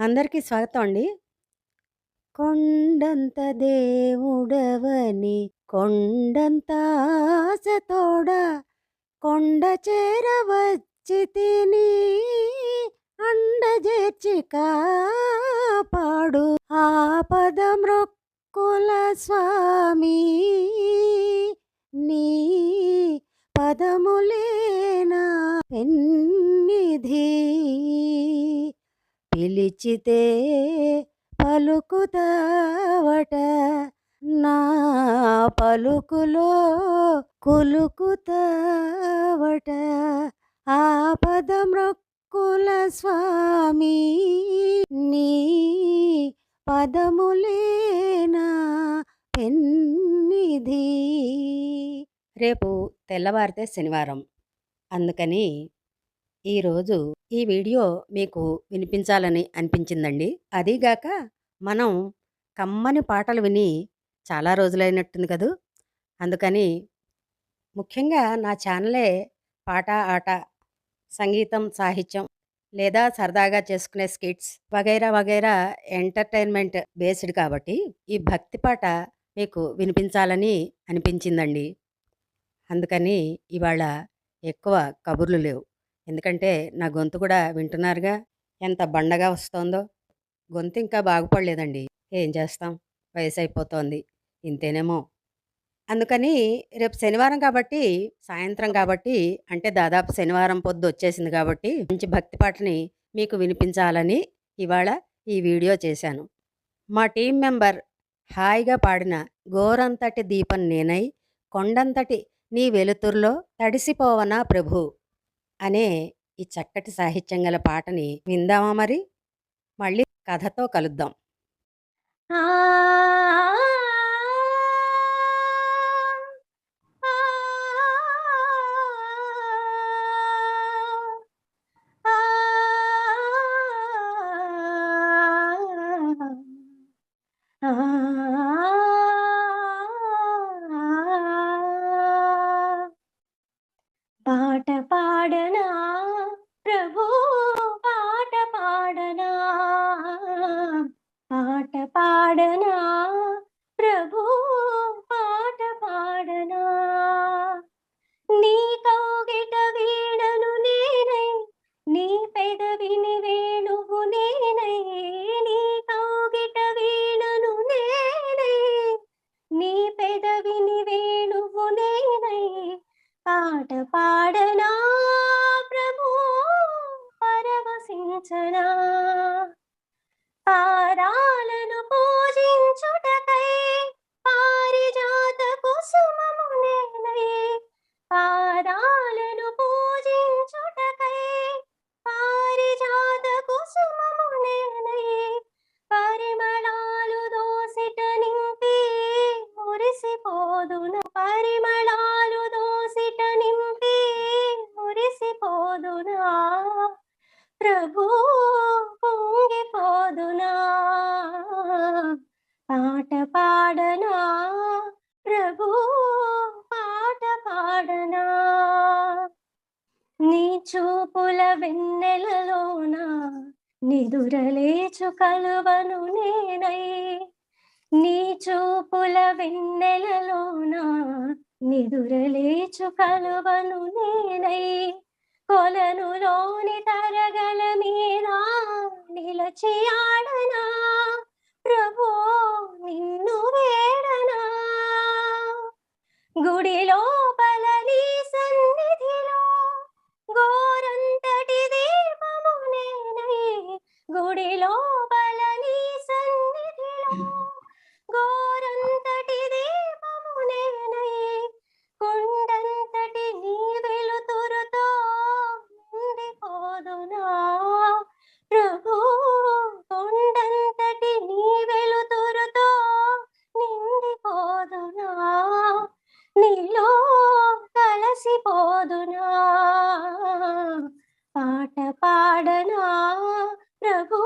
అందరికీ స్వాగతం అండి. కొండంత దేవుడవని కొండంత ఆశతోడ కొండ చేరవచ్చి తిని అండజేర్చి కాపాడు ఆపదమ్రొక్కుల స్వామి నీ పదములేనా పెన్నిధి పిలిచితే పలుకుతావట నా పలుకులో కులుకుతావట. ఆపదమ్రొక్కుల స్వామి నీ పదములేనా పెన్నిధి? రేపు తెల్లవారితే శనివారం. అందుకని ఈరోజు ఈ వీడియో మీకు వినిపించాలని అనిపించిందండి. అదీగాక మనం కమ్మని పాటలు విని చాలా రోజులైనట్టుంది కదూ. అందుకని ముఖ్యంగా నా ఛానలే పాట ఆట సంగీతం సాహిత్యం లేదా సరదాగా చేసుకునే స్కిట్స్ వగైరా వగైరా ఎంటర్టైన్మెంట్ బేస్డ్ కాబట్టి ఈ భక్తి పాట మీకు వినిపించాలని అనిపించిందండి. అందుకని ఇవాళ ఎక్కువ కబుర్లు లేవు. ఎందుకంటే నా గొంతు కూడా వింటున్నారుగా. ఎంత బండగా వస్తోందో. గొంతు ఇంకా బాగుపడలేదండి. ఏం చేస్తాం? వయసు అయిపోతోంది ఇంతేనేమో. అందుకని రేపు శనివారం కాబట్టి సాయంత్రం కాబట్టి అంటే దాదాపు శనివారం పొద్దు వచ్చేసింది కాబట్టి మంచి భక్తి పాటని మీకు వినిపించాలని ఇవాళ ఈ వీడియో చేశాను. మా టీం మెంబర్ హాయిగా పాడిన గోరంతటి దీపం నేనై కొండంతటి నీ వెలుతుర్లో తడిసిపోవనా ప్రభు? అనే ఈ చక్కటి సాహిత్యం గల పాటని విందామా మరి మళ్ళీ కథతో కలుద్దాం ఆ పాట పాడనా ప్రభు? పరవశించనా? తారాల ప్రభు పొంగిపోదునా పాట పాడనా ప్రభు? పాట పాడనా? నీ చూపుల వెన్నెలలోన నిదురలేచు కలువను నేనై. నీ చూపుల వెన్నెలలోన నిదురలేచు కలువను నేనై. కొలనులోని గుడి లోపల నీ సన్నిధిలో గోరంతటి దీపము నేనై గుడి లోపల నీ సన్నిధిలో నీలో కలసిపోదునా? పాట పాడనా ప్రభు?